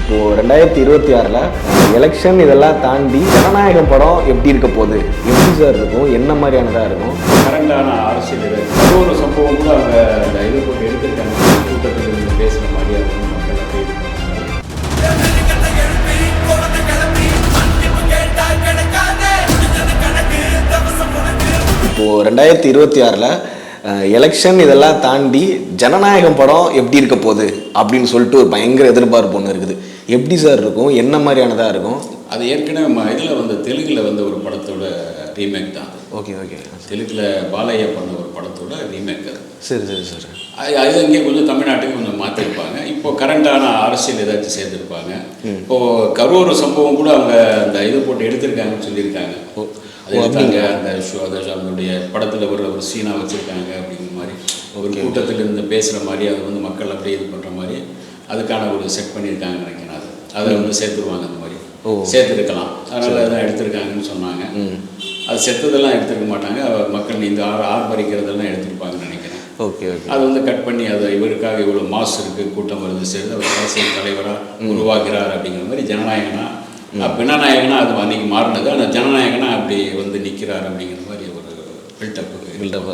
இப்போது ரெண்டாயிரத்தி இருபத்தி ஆறில் எலெக்ஷன் இதெல்லாம் தாண்டி ஜனநாயகம் படம் எப்படி இருக்க போகுது? எப்படி சார் இருக்கும்? என்ன மாதிரியானதாக இருக்கும்? கரண்டான அரசியல் இது. ஒரு சம்பவம் கூட அவங்க அந்த இது போட்டு எடுத்திருக்காங்க. கூட்டத்தில் இருந்து பேசுகிற மாதிரி அது வந்து மக்கள். இப்போது ரெண்டாயிரத்தி இருபத்தி ஆறில் எலெக்ஷன் இதெல்லாம் தாண்டி ஜனநாயகம் படம் எப்படி இருக்க போகுது? அப்படின்னு சொல்லிட்டு ஒரு பயங்கர எதிர்பார்ப்பு ஒன்று இருக்குது. எப்படி சார் இருக்கும்? என்ன மாதிரியானதாக இருக்கும்? அது ஏற்கனவே இதுல வந்து தெலுங்குல வந்த ஒரு படத்தோட ரீமேக் தான். Okay okay. தெலுங்குல பாலையா பண்ண ஒரு படத்தோட ரீமேக் அது. சரி சரி சார். அது இங்கே கொஞ்சம் தமிழ்நாட்டுக்கு கொஞ்சம் மாற்றிருப்பாங்க இப்போ கரண்டான அரசியல் ஏதாச்சும் சேர்த்துருப்பாங்க இப்போ கரூர் சம்பவம் கூட அவங்க அந்த இது போட்டு எடுத்திருக்காங்கன்னு சொல்லியிருக்காங்க. எடுத்தாங்க அந்த ஷோ அந்த அதனுடைய படத்தில் ஒரு ஒரு சீனா வச்சுருக்காங்க அப்படிங்கிற மாதிரி. ஒரு கூட்டத்தில் இருந்து பேசுகிற மாதிரி அது வந்து மக்கள் அப்படியே இது பண்ணுற மாதிரி அதுக்கான ஒரு செட் பண்ணியிருக்காங்கன்னு நினைக்கிறேன். அது வந்து சேர்த்துருவாங்க அந்த மாதிரி. சேர்த்துருக்கலாம். அதனால தான் எடுத்திருக்காங்கன்னு சொன்னாங்க. அது செத்ததெல்லாம் எடுத்திருக்க மாட்டாங்க. மக்கள் இந்த ஆர் ஆர்ப்பரிக்கிறதெல்லாம் எடுத்திருப்பாங்கன்னு நினைக்கிறேன். Okay okay. அது வந்து கட் பண்ணி அதை இவருக்காக இவ்வளோ மாசு இருக்கு கூட்டம் வருது சேர்ந்து அவர் அரசியல் தலைவராக உருவாகிறார் அப்படிங்கிற மாதிரி ஜனநாயகனா பிணநாயகனா அது அன்னைக்கு மாறினது ஆனால் ஜனநாயகனா அப்படி வந்து நிற்கிறார் அப்படிங்கிற மாதிரி. ஒரு பில்டப்புக்கு பில்டப்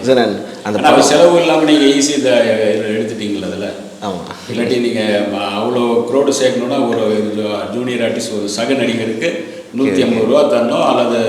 சார் நான் அந்த செலவு இல்லாமல் நீங்கள் ஈஸி இதை எடுத்துட்டீங்களா அதில்? ஆமாம் இல்லாட்டி நீங்கள் அவ்வளோ க்ரோடு சேர்க்கணுன்னா ஒரு ஜூனியர் ஆர்டிஸ்ட் ஒரு சக நடிகருக்கு நூற்றி ஐம்பது ரூபா தரணும் அல்லது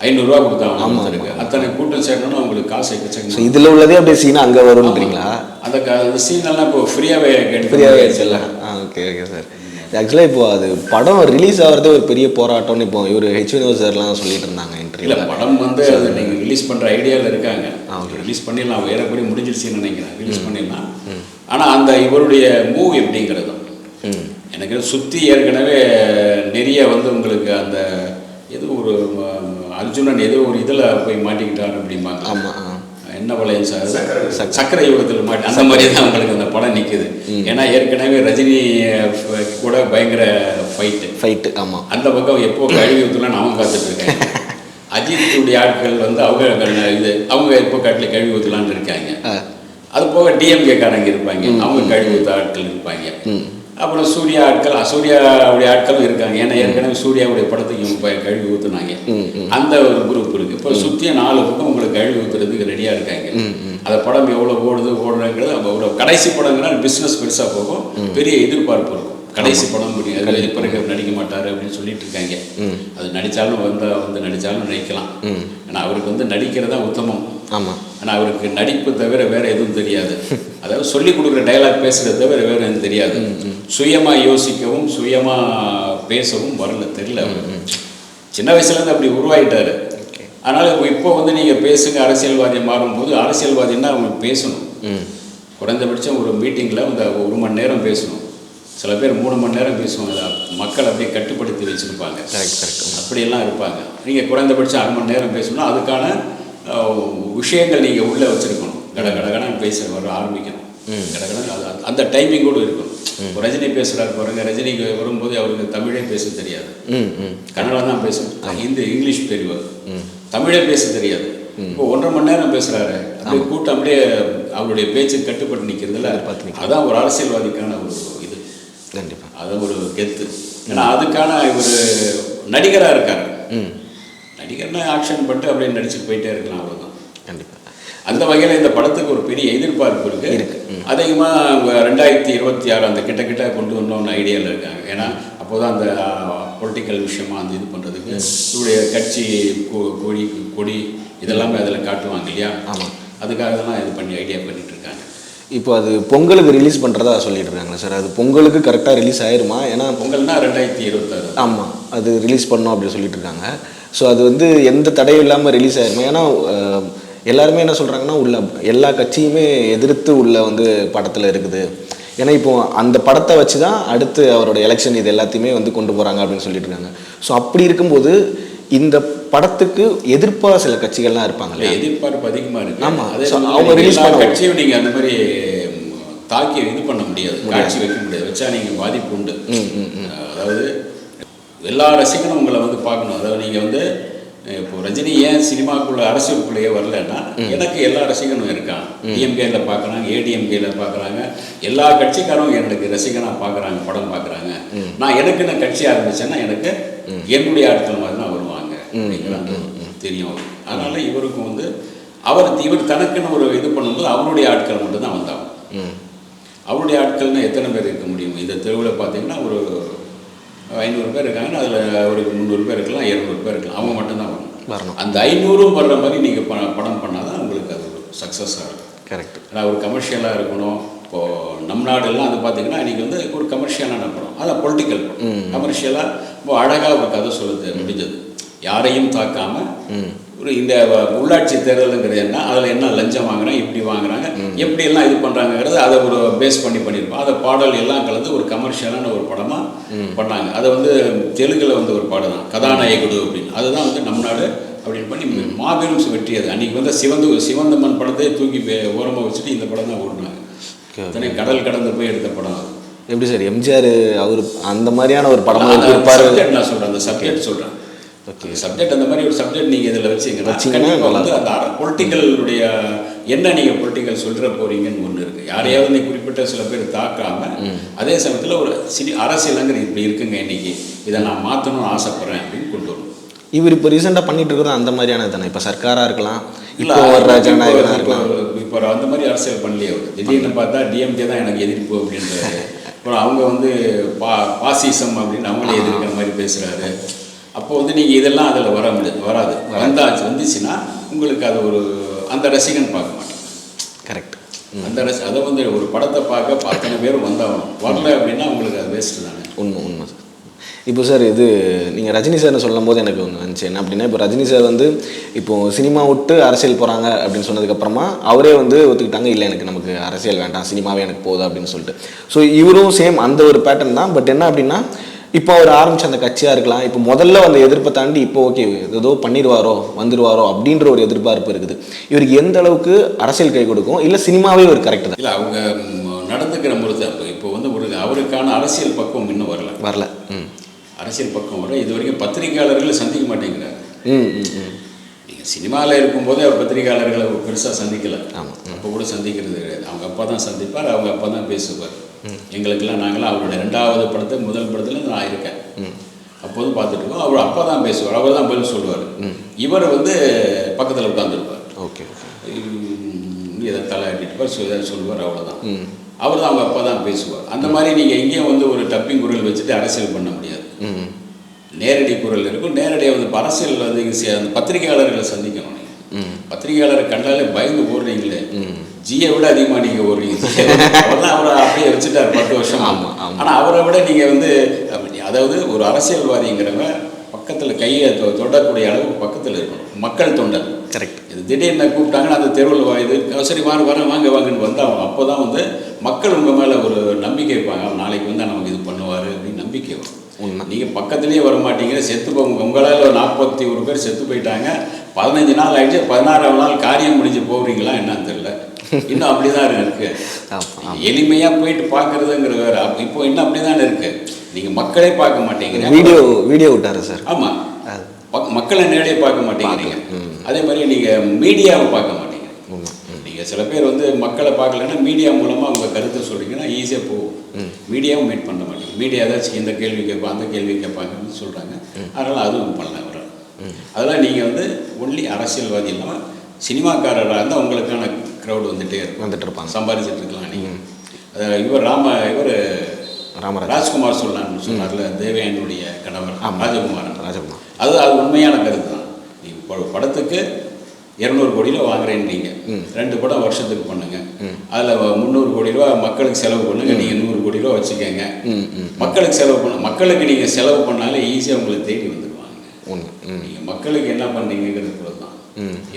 ஐநூறுரூவா கொடுத்தாங்க ஒருத்தருக்கு அத்தனை கூட்டம் சேர்க்கணும்னா உங்களுக்கு காசு ஸோ எக்கச்சக்கம் இதில் உள்ளதே அப்படியே சீனா அங்கே வரும்ன்றீங்களா? அந்த க- அந்த சீன் எல்லாம் இப்போ ஃப்ரீயாகவே ஃப்ரீயாகவே எடுத்து வச்சிடலாம். ஆ ஓகே ஓகே சார் ஆக்சுவலாக இப்போ அது படம் ரிலீஸ் ஆகிறதே ஒரு பெரிய போராட்டம்னு இப்போ இவர் ஹெச் சார்லாம் சொல்லிட்டு இருந்தாங்க இல்லை இன்டர்வியூவில் படம் வந்து அது நீங்கள் ரிலீஸ் பண்ணுற ஐடியாவில் இருக்காங்க. ரிலீஸ் பண்ணிடலாம் ஏறக்குறைய முடிஞ்சிருச்சுன்னு நினைக்கிறேன். ரிலீஸ் பண்ணிடலாம். ஆனால் அந்த இவருடைய மூவ் எப்படிங்கிறதும் ம். எனக்கு சுற்றி ஏற்கனவே நிறைய வந்து உங்களுக்கு அந்த ஏதோ ஒரு அர்ஜுனன் ஏதோ ஒரு இதில் போய் மாட்டிக்கிட்டார் அப்படிம்பாங்க. ஆமாம் என்ன வளையம் சார்? சக்கரை யுகத்தில் மாட்டி அந்த மாதிரி தான் உங்களுக்கு அந்த படம் நிற்குது ஏன்னா ஏற்கனவே ரஜினி கூட பயங்கர ஃபைட்டு ஃபைட்டு ஆமாம் அந்த பக்கம் எப்போ கழுவி ஊற்றலான்னு அவங்க காத்துட்டு இருக்காங்க. அஜித்துடைய ஆட்கள் வந்து அவங்க இது அவங்க எப்போ காட்டில் கழுவி ஊற்றலான்னு இருக்காங்க. அது போக டிஎம்கே காரங்க இருப்பாங்க. அவங்க கழுவி ஊற்ற ஆட்கள் இருப்பாங்க. அப்புறம் சூர்யா ஆட்கள் சூர்யாவுடைய ஆட்களும் இருக்காங்க. ஏன்னா ஏற்கனவே சூர்யாவுடைய படத்துக்கு போய் கழுவி ஊற்றுனாங்க அந்த ஒரு குரூப் இருக்கு. இப்போ சுற்றிய நாலு பக்கம் உங்களுக்கு கழுவி ஊற்றுறதுக்கு ரெடியாக இருக்காங்க. அந்த படம் எவ்வளோ ஓடுது ஓடுறங்கிறது ஒரு கடைசி படங்கிற பிஸ்னஸ் பெருசாக போகும். பெரிய எதிர்பார்ப்பு இருக்கும். கடைசி படம் முடியும். பிறகு அவர் நடிக்க மாட்டார் அப்படின்னு சொல்லிட்டு இருக்காங்க. அது நடித்தாலும் வந்தா வந்து நடித்தாலும் நடிக்கலாம். ஆனால் அவருக்கு வந்து நடிக்கிறது உத்தமம். ஆமாம் ஆனால் அவருக்கு நடிப்பு தவிர வேற எதுவும் தெரியாது. அதாவது சொல்லி கொடுக்குற டயலாக் பேசுறத தவிர வேற எதுவும் தெரியாது. சுயமா யோசிக்கவும் சுயமா பேசவும் வரல தெரியல சின்ன வயசுல இருந்து அப்படி உருவாயிட்டாரு. அதனால இப்போ வந்து நீங்க பேசுங்க அரசியல்வாதி மாறும்போது அரசியல்வாதின்னா அவங்க பேசணும்? ம். குறைந்தபட்சம் ஒரு மீட்டிங்கில் இந்த ஒரு மணி நேரம் பேசணும். சில பேர் மூணு மணி நேரம் பேசுவாங்க. மக்கள் அப்படியே கட்டுப்படுத்தி வச்சுருப்பாங்க. கரெக்ட் கரெக்ட் அப்படியெல்லாம் இருப்பாங்க. நீங்கள் குறைந்தபட்சம் அரை மணி நேரம் பேசணும்னா அதுக்கான விஷயங்கள் நீங்கள் உள்ளே வச்சுருக்கணும். கட கடகடன்னு பேச வர ஆரம்பிக்கணும். கடகடன்னு அது அந்த டைமிங்கோடு இருக்கணும் இப்போ ரஜினி பேசுகிறாரு பாருங்க ரஜினிக்கு வரும்போது அவருக்கு தமிழே பேச தெரியாது. ம் ம். கன்னடா தான் பேசணும் ஹிந்தி இங்கிலீஷ் தெரியாது தமிழே பேச தெரியாது. இப்போ ஒன்றரை மணி நேரம் பேசுகிறாரு அப்படியே கூட்டம் அப்படியே அவருடைய பேச்சு கட்டுப்பட்டு நிற்கிறதுல அதான் ஒரு அரசியல்வாதிக்கான ஒரு இது. கண்டிப்பாக அது ஒரு கெத்து. ஏன்னா அதுக்கான இவர் நடிகராக இருக்காரு. நடிகர்னா ஆக்ஷன் பண்ணிட்டு அப்படியே நடிச்சுட்டு போயிட்டே இருக்கலாம் அவ்வளோதான் அந்த வகையில் இந்த படத்துக்கு ஒரு பெரிய எதிர்பார்ப்பு இருக்கு. அதிகமாக ரெண்டாயிரத்தி இருபத்தி ஆறு அந்த கிட்ட கிட்ட கொண்டு வரணும்னு ஐடியாவில் இருக்காங்க. ஏன்னா அப்போதான் அந்த பொலிட்டிக்கல் விஷயமா அந்த இது பண்ணுறதுக்கு இவருடைய கட்சி கொடி கொடி இதெல்லாமே அதில் காட்டுவாங்க இல்லையா? ஆமாம் அதுக்காக தான் இது பண்ணி ஐடியா பண்ணிட்டு இருக்காங்க. இப்போ அது பொங்கலுக்கு ரிலீஸ் பண்ணுறதா சொல்லிட்டு சார். அது பொங்கலுக்கு கரெக்டாக ரிலீஸ் ஆயிருமா? ஏன்னா பொங்கல்னா ரெண்டாயிரத்தி இருபத்தாறு. ஆமாம் அது ரிலீஸ் பண்ணோம் அப்படி சொல்லிட்டு இருக்காங்க. ஸோ அது வந்து எந்த தடையும் இல்லாமல் ரிலீஸ் ஆயிருமா? ஏன்னா எல்லாருமே என்ன சொல்கிறாங்கன்னா உள்ள எல்லா கட்சியுமே எதிர்த்து உள்ள வந்து படத்தில் இருக்குது. ஏன்னா இப்போ அந்த படத்தை வச்சு தான் அடுத்து அவரோட எலெக்ஷன் இது எல்லாத்தையுமே வந்து கொண்டு போகிறாங்க அப்படின்னு சொல்லிட்டு இருக்காங்க. ஸோ அப்படி இருக்கும்போது இந்த படத்துக்கு எதிர்ப்பாக சில கட்சிகள்லாம் இருப்பாங்கல்ல இல்ல, எதிர்பார்ப்பு அதிகமா இருக்கு. ஆமா. அதே So, சமயத்துல அவங்க எல்லா பண்ண- கட்சியும் நீங்க அந்த மாதிரி ம், தாக்கி இது பண்ண முடியாது. காட்சி வைக்க முடியாது. வச்சா நீங்க பாதிப்பு உண்டு. அதாவது எல்லா ரசிகனும் உங்களை வந்து பார்க்கணும். அதாவது நீங்க வந்து இப்போ ரஜினி ஏன் சினிமாக்குள்ள அரசியலுக்குள்ளேயே வரலன்னா எனக்கு எல்லா ரசிகனும் இருக்கான் டிஎம்கேல பார்க்குறாங்க ஏடிஎம்கேல பார்க்குறாங்க எல்லா கட்சிக்காரரும் எனக்கு ரசிகனாக பார்க்குறாங்க படம் பார்க்குறாங்க நான் எனக்குன்னு கட்சி ஆரம்பிச்சேன்னா எனக்கு என்னுடைய ஆட்கள் மாதிரி தான் வருவாங்க. தெரியும். அதனால இவருக்கும் வந்து அவர் இவர் தனக்குன்னு ஒரு இது பண்ணும்போது அவருடைய ஆட்கள் மட்டும் தான் வந்தாங்க அவருடைய ஆட்கள்னா எத்தனை பேர் இருக்க முடியும்? இந்த தெருவில் பார்த்தீங்கன்னா ஒரு ஐநூறு பேர் இருக்காங்கன்னா அதில் ஒரு முந்நூறு பேர் இருக்கலாம் இரநூறு பேர் இருக்கலாம். அவங்க மட்டும்தான் வரணும். வரணும். அந்த ஐநூறும் வர்ற மாதிரி நீங்கள் ப படம் பண்ணால் தான் உங்களுக்கு அது ஒரு சக்ஸஸாக இருக்கும். கரெக்ட் ஏன்னா ஒரு கமர்ஷியலாக இருக்கணும். இப்போது நம் நாடெல்லாம் அது பார்த்தீங்கன்னா இன்றைக்கி வந்து ஒரு கமர்ஷியலான படம். அதான் பொலிட்டிக்கல் படம். கமர்ஷியலாக ரொம்ப அழகாக ஒரு கதை சொல்லுது முடிஞ்சது. யாரையும் தாக்காம ஒரு இந்த உள்ளாட்சி தேர்தலுங்கிறது என்ன? அதில் என்ன லஞ்சம் வாங்குறாங்க? இப்படி வாங்குறாங்க? எப்படி எல்லாம் இது பண்ணுறாங்கிறது அதை ஒரு பேஸ் பண்ணி பண்ணியிருப்போம். அதை பாடல் எல்லாம் கலந்து ஒரு கமர்ஷியலான ஒரு படமாக பண்ணாங்க. அதை வந்து தெலுங்குல வந்து ஒரு பாடம் தான். கதாநாயகுடு அப்படின்னு. அதுதான் வந்து நம் நாடு அப்படின்னு பண்ணி மாபெரும் வெற்றி அது. அன்றைக்கி வந்து சிவந்து சிவந்தம்மன் படத்தை தூக்கி ஓரமாக வச்சுட்டு இந்த படம் தான் ஓடினாங்க. கடல் கடந்து போய் எடுத்த படம் எப்படி சார்? எம்ஜிஆர் அவர் அந்த மாதிரியான ஒரு படம் இருப்பார் நான் சொல்கிறேன் அந்த சப்ஜெக்ட் சொல்கிறேன் ஓகே சப்ஜெக்ட் அந்த மாதிரி ஒரு சப்ஜெக்ட் நீங்கள் இதில் வச்சீங்கன்னா கண்டிப்பாக வந்து அந்த பொலிட்டிக்கலுடைய என்ன நீங்கள் பொலிட்டிக்கல் சொல்கிற போறீங்கன்னு ஒன்று இருக்குது யாரையாவது நீ குறிப்பிட்ட சில பேர் தாக்காம அதே சமயத்தில் ஒரு சிடி அரசியலுங்கிற இப்படி இருக்குங்க இன்னைக்கு. இதை நான் மாற்றணும்னு ஆசைப்பட்றேன் அப்படின்னு கொண்டு வரணும். இவர் இப்போ ரீசெண்டாக பண்ணிட்டு இருக்கிறது அந்த மாதிரியான தானே. இப்போ சர்க்காராக இருக்கலாம் இல்ல, வர்ற ஜனநாயகனாக இருக்கலாம். இப்போ- அந்த மாதிரி அரசியல் பண்ணலையே அவர். திடீர்னு பார்த்தா டிஎம்கே தான் எனக்கு எதிர்ப்பு அப்படின்றாரு. அப்புறம் அவங்க வந்து பா பாசிசம் அப்படின்னு அவங்களே எதிர்க்கிற மாதிரி பேசுறாரு. அப்போ வந்து நீங்க இதெல்லாம் அதில் வர முடியாது வராது. வந்தாச்சு வந்துச்சுன்னா உங்களுக்கு அது ஒரு அந்த ரசிகன் பார்க்க மாட்டேன். கரெக்ட். அந்த ரசி அதை வந்து ஒரு படத்தை பார்க்க அத்தனை பேரும் வந்தாகணும். வரல அப்படின்னா உங்களுக்கு அது வேஸ்ட்டு தானே. உண்மை உண்மை சார். இப்போ சார் இது நீங்கள் ரஜினி சார்னு சொல்லும் போது எனக்கு ஒன்று வந்துச்சு. என்ன அப்படின்னா இப்போ ரஜினி சார் வந்து இப்போ சினிமா விட்டு அரசியல் போகிறாங்க அப்படின்னு சொன்னதுக்கப்புறமா அவரே வந்து ஒத்துக்கிட்டாங்க இல்லை எனக்கு நமக்கு அரசியல் வேண்டாம். சினிமாவே எனக்கு போதும். அப்படின்னு சொல்லிட்டு. ஸோ இவரும் சேம் அந்த ஒரு பேட்டர்ன் தான். பட் என்ன அப்படின்னா இப்போ அவர் ஆரம்பிச்ச அந்த கட்சியாக இருக்கலாம். இப்போ முதல்ல அந்த எதிர்ப்பை தாண்டி இப்போ ஓகே ஏதோ பண்ணிடுவாரோ வந்துடுவாரோ அப்படின்ற ஒரு எதிர்பார்ப்பு இருக்குது. இவருக்கு எந்த அளவுக்கு அரசியல் கை கொடுக்கும்? இல்லை சினிமாவே ஒரு கரெக்ட் தான்? இல்லை அவங்க நடந்துக்கிற பொறுத்து அப்போ இப்போ வந்து ஒரு அவருக்கான அரசியல் பக்குவம் இன்னும் வரல. வரல. ம். அரசியல் பக்கம் வர இது வரைக்கும் பத்திரிகையாளர்களை சந்திக்க மாட்டேங்கிறாரு. ம் ம். சினிமாவில் இருக்கும்போதே அவர் பத்திரிகையாளர்களை பெருசாக சந்திக்கல. ஆமா. அப்போ கூட சந்திக்கிறது கிடையாது. அவங்க அப்பா தான் சந்திப்பார் அவங்க அப்பா தான் பேசுவார். எங்களுக்கெல்லாம் நாங்களாம் அவரோட ரெண்டாவது படத்தை முதல் படத்துல நான் இருக்கேன் அப்போதும் பார்த்துட்டு இருக்கோம். அவர் அப்பா தான் பேசுவார். அவர் தான் பதில் சொல்லுவார். இவர் வந்து பக்கத்தில் உட்காந்துருப்பார் ஓகே இதை தலையாட்டிட்டு சொல் சொல்லுவார் அவ்வளோதான் அவர் தான் அவங்க அப்பா தான் பேசுவார். அந்த மாதிரி நீங்கள் எங்கேயும் வந்து ஒரு டப்பிங் குரல் வச்சுட்டு அரசியல் பண்ண முடியாது. நேரடி குரல் இருக்கும். வந்து இப்ப அரசியல் சி- அந்த பத்திரிகையாளர்களை சந்திக்கணும். பத்திரிகையாளரை கண்டாலே பயந்து ஓடுறீங்களே. ஜியை விட அதிகமாக நீங்கள் ஓடுறீங்க. அவர் தான் அவரை அப்படியே வச்சுட்டார் பத்து வருஷம். ஆமா, ஆமா. ஆனால் அவரை விட நீங்கள் வந்து அதாவது ஒரு அரசியல்வாதிங்கிறவங்க பக்கத்தில் கையை தொடக்கூடிய அளவுக்கு பக்கத்தில் இருக்கணும். மக்கள் தொண்டர். கரெக்ட் இது திடீர்னு கூப்பிட்டாங்கன்னா அந்த தெருவில் இது சரி வாங்க வர வாங்க வாங்கன்னு வந்து அவங்க அப்போ தான் வந்து மக்கள் உங்கள் மேலே ஒரு நம்பிக்கை வைப்பாங்க. நாளைக்கு வந்து நமக்கு இது பண்ணுவார் அப்படின்னு நம்பிக்கை வரும். நீங்கள் பக்கத்துலேயே வர மாட்டீங்க செத்து போ உங்களால் நாற்பத்தி ஒரு பேர் செத்து போயிட்டாங்க. பதினஞ்சு நாள் ஆயிடுச்சு. பதினாறாம் நாள் காரியம் முடிஞ்சு போகிறீங்களா என்னன்னு தெரியல. இன்னும் அப்படி தான் இருக்கு எளிமையாக போயிட்டு பார்க்குறதுங்கிற வேற இப்போ இன்னும் அப்படி தான் இருக்கு. நீங்கள் மக்களே பார்க்க மாட்டேங்கிறீங்க. வீடியோ வீடியோ விட்டாரு சார்? ஆமாம் மக்களை நேரடியே பார்க்க மாட்டேங்கிறீங்க. அதே மாதிரி நீங்கள் மீடியாவை பார்க்க மாட்டீங்க. உண்மை ம் நீங்கள் சில பேர் வந்து மக்களை பார்க்கலன்னா மீடியா மூலமாக உங்கள் கருத்தை சொல்றீங்கன்னா ஈஸியாக போகும். மீடியாவும் மீட் பண்ண மாட்டீங்க. மீடியா ஏதாச்சும் இந்த கேள்வி கேட்பா அந்த கேள்வி கேட்பாங்கன்னு சொல்கிறாங்க அதனால் அதுவும் பண்ணல வர அதெல்லாம் நீங்கள் வந்து ஒன்லி அரசியல்வாதி இல்லாமல் சினிமாக்காரராக இருந்தால் உங்களுக்கான க்ரௌடு வந்துட்டே இருக்கும். வந்துட்டு இருப்பாங்க. சம்பாதிச்சிட்டு இருக்கலாம் நீங்கள் இவர் ராம இவர் ராமராஜ். ராஜ்குமார் சொன்னான்னு சொன்னார்ல தேவயானுடைய கணவர் ராஜகுமாரன். ராஜகுமார். அது அது உண்மையான கருத்து தான். நீ ப- படத்துக்கு இரநூறு கோடி ரூபா வாங்குறேன்றீங்க ரெண்டு படம் வருஷத்துக்கு பண்ணுங்க. அதில் முந்நூறு கோடி ரூபா மக்களுக்கு செலவு பண்ணுங்க. நீங்கள் நூறு கோடி ரூபா வச்சுக்கோங்க. மக்களுக்கு செலவு பண்ண மக்களுக்கு நீங்கள் செலவு பண்ணாலே ஈஸியாக உங்களை தேடி வந்துடுவாங்க நீங்கள் மக்களுக்கு என்ன பண்ணீங்கிறது கூட தான்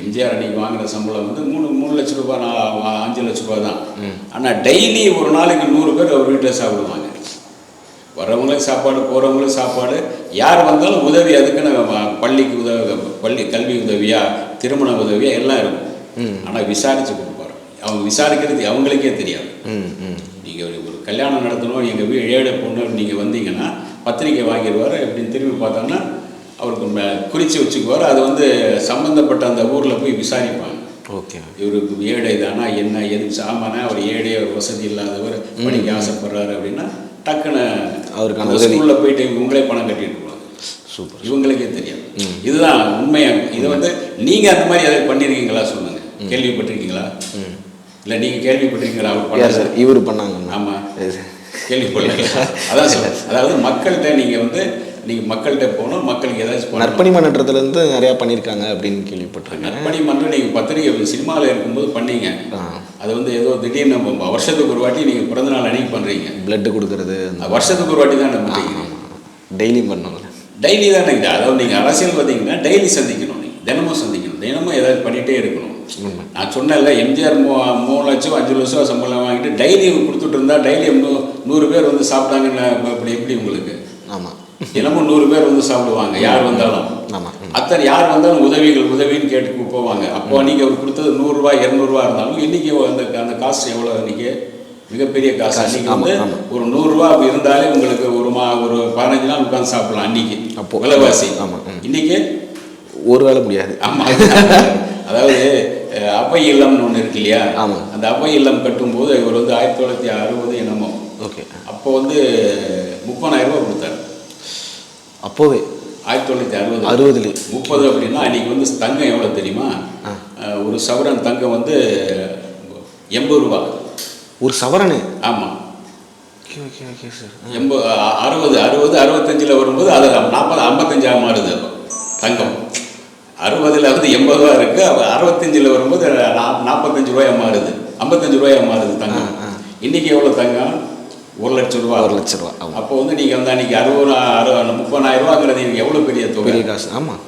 எம்ஜிஆர் அன்னைக்கு வாங்குற சம்பளம் வந்து மூணு மூணு லட்ச ரூபாய் நான் அஞ்சு லட்ச ரூபாய் தான். ஆனால் டெய்லி ஒரு நாளைக்கு நூறு பேர் அவர் வீட்டில் சாப்பிடுவாங்க. வரவங்களுக்கு சாப்பாடு போகிறவங்களுக்கு சாப்பாடு. யார் வந்தாலும் உதவி அதுக்குன்னு பள்ளிக்கு உதவி பள்ளி கல்வி உதவியா திருமண உதவியா எல்லாம் இருக்கும். ஆனால் விசாரித்து கொடுப்பாரு. அவங்க விசாரிக்கிறது அவங்களுக்கே தெரியாது. நீங்கள் ஒரு ஒரு கல்யாணம் நடத்தணும் எங்கள் வீ ஏழை பொண்ணு நீங்கள் வந்தீங்கன்னா பத்திரிக்கை வாங்கிடுவார். எப்படின்னு திரும்பி பார்த்தோம்னா அவருக்கு குறிச்சு வச்சுக்குவார். அது வந்து சம்பந்தப்பட்ட அந்த ஊரில் போய் விசாரிப்பாங்க. ஓகே. இவருக்கு ஏழை தானா என்ன எது சாமானா அவர் ஏழை அவர் வசதி இல்லாதவர் படிக்க ஆசைப்படுறாரு அப்படின்னா டக்குன்னு அவருக்கான அந்த உதவி. ஸ்கூல்ல போயிட்டு இவங்களே பணம் கட்டிட்டு சூப்பர். இவங்களுக்கே தெரியும். இதுதான் உண்மையா? இது வந்து நீங்க அந்த மாதிரி எதாவது பண்ணிருக்கீங்களா சொல்லுங்க. கேள்விப்பட்டிருக்கீங்களா? இல்ல நீங்க கேள்விப்பட்டிருக்கீங்களா? அவர் யார் பண்ணது சார்? இவர் பண்ணாங்க. ஆமா. கேள்விப்படல அதான் சொல்ல அதாவது மக்கள்கிட்ட நீங்க வந்து நீங்க மக்கள்கிட்ட போகணும் மக்களுக்கு ஏதாச்சும் பண்ணணும். நற்பணி மன்றத்துலேருந்து நிறையா பண்ணியிருக்காங்க அப்படின்னு கேள்விப்பட்டிருக்கேன். நற்பணி மன்றம் நீங்கள் பத்திரிகை சினிமாவில் இருக்கும்போது பண்ணீங்க. அது வந்து ஏதோ திடீர்னு நம்ம வருஷத்துக்கு ஒரு வாட்டி நீங்கள் பிறந்த நாள் அன்னைக்கு பண்ணுறீங்க பிளட்டு கொடுக்கறது வருஷத்துக்கு ஒரு வாட்டி தான் பண்ணுறீங்க டெய்லியும் பண்ணுவாங்க. டெய்லி தானே அதாவது நீங்கள் அரசியல் பார்த்தீங்கன்னா டெய்லி சந்திக்கணும் நீங்கள் தினமும் சந்திக்கணும். தினமும் ஏதாவது பண்ணிகிட்டே இருக்கணும். நான் சொன்னேன்ல எம்ஜிஆர் மூ மூணு லட்சம் அஞ்சு லட்சம் சம்பளம் வாங்கிட்டு டெய்லி கொடுத்துட்டு இருந்தா டெய்லி நூறு பேர் வந்து சாப்பிட்டாங்கன்னா அப்படி எப்படி உங்களுக்கு? ஆமாம் தினமும் நூறு பேர் வந்து சாப்பிடுவாங்க யார் வந்தாலும். அத்தனை யார் வந்தாலும் உதவிகள் உதவின்னு கேட்டு போவாங்க. அப்போ அவர் கொடுத்தது நூறுரூவா இரநூறுவா இருந்தாலும் இன்னைக்கு அந்த அந்த காசு எவ்வளோ இன்னைக்கு? மிகப்பெரிய காசு. ஆமா, வந்து. ஒரு நூறுரூவா இருந்தாலே உங்களுக்கு ஒரு மா ஒரு பதினஞ்சு நாள் உட்காந்து சாப்பிடலாம் அன்னைக்கு. அப்போ. விலைவாசி. ஆமா, ம். இன்னைக்கு? ஒரு வேளை முடியாது. ஆமா. அதாவது அஹ், அபை இல்லம்னு ஒன்று இருக்கு இல்லையா? ஆமா. அந்த அபை இல்லம் கட்டும்போது இவர் வந்து ஆயிரத்தி தொள்ளாயிரத்தி அறுபது என்னமோ. ஓகே. அப்போ வந்து முப்பதாயிரம் ரூபாய் கொடுத்தாரு. அப்போவே? ஆயிரத்தி தொள்ளாயிரத்தி அறுபது. அறுபதுலேயே. முப்பது அப்படின்னா அன்னைக்கு வந்து தங்கம் எவ்வளோ தெரியுமா? ஒரு சவரன் தங்கம் வந்து எண்பது ரூபா ஒரு சவரனு. ஆமாம் ஓகே ஓகே ஓகே சார் எண்பது அறுபது அறுபது அறுபத்தஞ்சில் வரும்போது அது நாற்பது ஐம்பத்தஞ்சா மாறுது தங்கம். அறுபதுல வந்து எண்பது ரூபா இருக்கு அப்ப அறுபத்தஞ்சில் வரும்போது நாற்பத்தஞ்சு ரூபாயா மாறுது. ஐம்பத்தஞ்சு ரூபாயா மாறுது தங்கம். இன்னைக்கு எவ்வளோ தங்கம்? ஒரு லட்சம் ரூபா. ஒரு லட்ச ரூபா அப்போ வந்து நீங்கள் வந்து அன்னைக்கு அறுபது அறுபது முப்பதாயிரம் ரூபாங்கிறது எவ்வளோ பெரிய தொகை? காசு ஆமாம்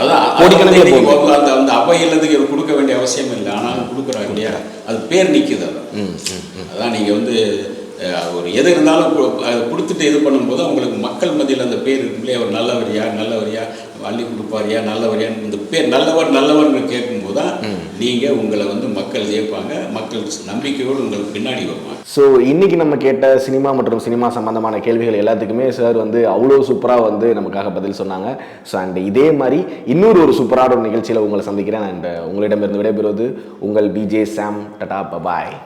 அதான். அந்த அந்த அவை இல்லத்துக்கு இவர் கொடுக்க வேண்டிய அவசியம் இல்லை. ஆனாலும் கொடுக்குறாங்க இல்லையா? அது பேர் நிற்குது அது. அதான் நீங்கள் வந்து ஒரு எது இருந்தாலும் கொடுத்துட்டு இது பண்ணும்போது உங்களுக்கு மக்கள் மத்தியில் அந்த பேர் இருக்கு இல்லையா அவர் நல்லவரியா நல்லவரியா அள்ளி கொடுப்பாரியா நல்லவரியா இந்த பேர் நல்லவர் நல்லவர்னு கேட்கும்போது தான் நீங்கள் உங்களை வந்து மக்கள் ஏற்பாங்க மக்கள் நம்பிக்கையோடு உங்களுக்கு பின்னாடி வருவாங்க. ஸோ இன்னைக்கு நம்ம கேட்ட சினிமா மற்றும் சினிமா சம்பந்தமான கேள்விகள் எல்லாத்துக்குமே சார் வந்து அவ்வளோ சூப்பராக வந்து நமக்காக பதில் சொன்னாங்க. ஸோ அண்ட் இதே மாதிரி இன்னொரு ஒரு சூப்பரான ஒரு நிகழ்ச்சியில் உங்களை சந்திக்கிறேன். அண்ட் உங்களிடமிருந்து விடைபெறுவது உங்கள் பிஜே சாம் டடா பபாய்